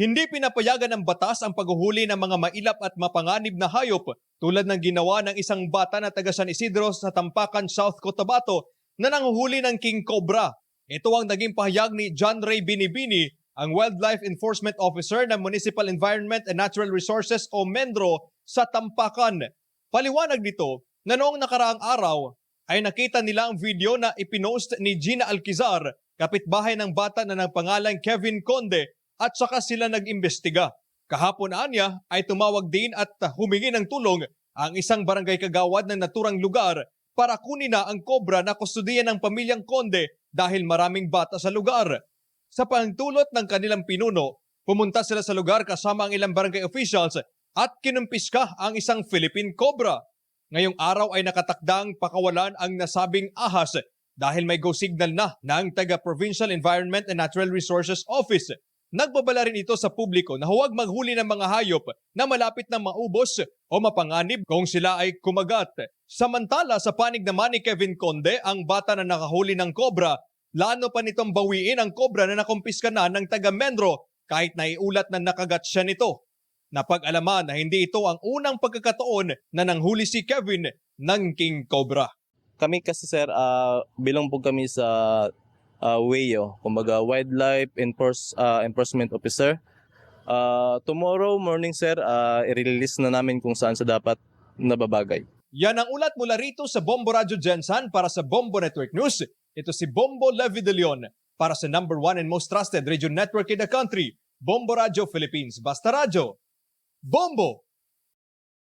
Hindi pinapayagan ng batas ang paghuhuli ng mga mailap at mapanganib na hayop tulad ng ginawa ng isang bata na taga San Isidro sa Tampakan, South Cotabato na nanguhuli ng king cobra. Ito ang naging pahayag ni John Ray Binibini, ang Wildlife Enforcement Officer ng Municipal Environment and Natural Resources o MENDRO sa Tampakan. Paliwanag nito na noong nakaraang araw ay nakita nila ang video na ipinost ni Gina Alquizar, kapitbahay ng bata na nagpangalang Kevin Conde at saka sila nag-imbestiga. Kahapon anya ay tumawag din at humingi ng tulong ang isang barangay kagawad ng naturang lugar para kunin na ang kobra na kustudiyan ng pamilyang Conde dahil maraming bata sa lugar. Sa pangtulot ng kanilang pinuno, pumunta sila sa lugar kasama ang ilang barangay officials at kinumpiska ang isang Philippine Cobra. Ngayong araw ay nakatakdang pakawalan ang nasabing ahas dahil may go signal na ng taga-Provincial Environment and Natural Resources Office. Nagbabala rin ito sa publiko na huwag maghuli ng mga hayop na malapit na maubos o mapanganib kung sila ay kumagat. Samantala sa panig naman ni Kevin Conde, ang bata na nakahuli ng kobra, lano pa nitong bawiin ang kobra na nakumpiska na ng taga Menro kahit naiulat na nakagat siya nito. Napag-alaman na hindi ito ang unang pagkakataon na nanghuli si Kevin ng King Cobra. Kami kasi sir, ah, bilang po kami sa uh, WEO, kumbaga Wildlife Enforce, ah, Enforcement Officer. Ah, tomorrow morning sir, ah, i-release na namin kung saan sa dapat nababagay. Yan ang ulat mula rito sa Bombo Radio Gensan para sa Bombo Network News. Ito si Bombo Levi de Leon para sa number one and most trusted radio network in the country, Bombo Radio Philippines. Basta Radio. Bombo!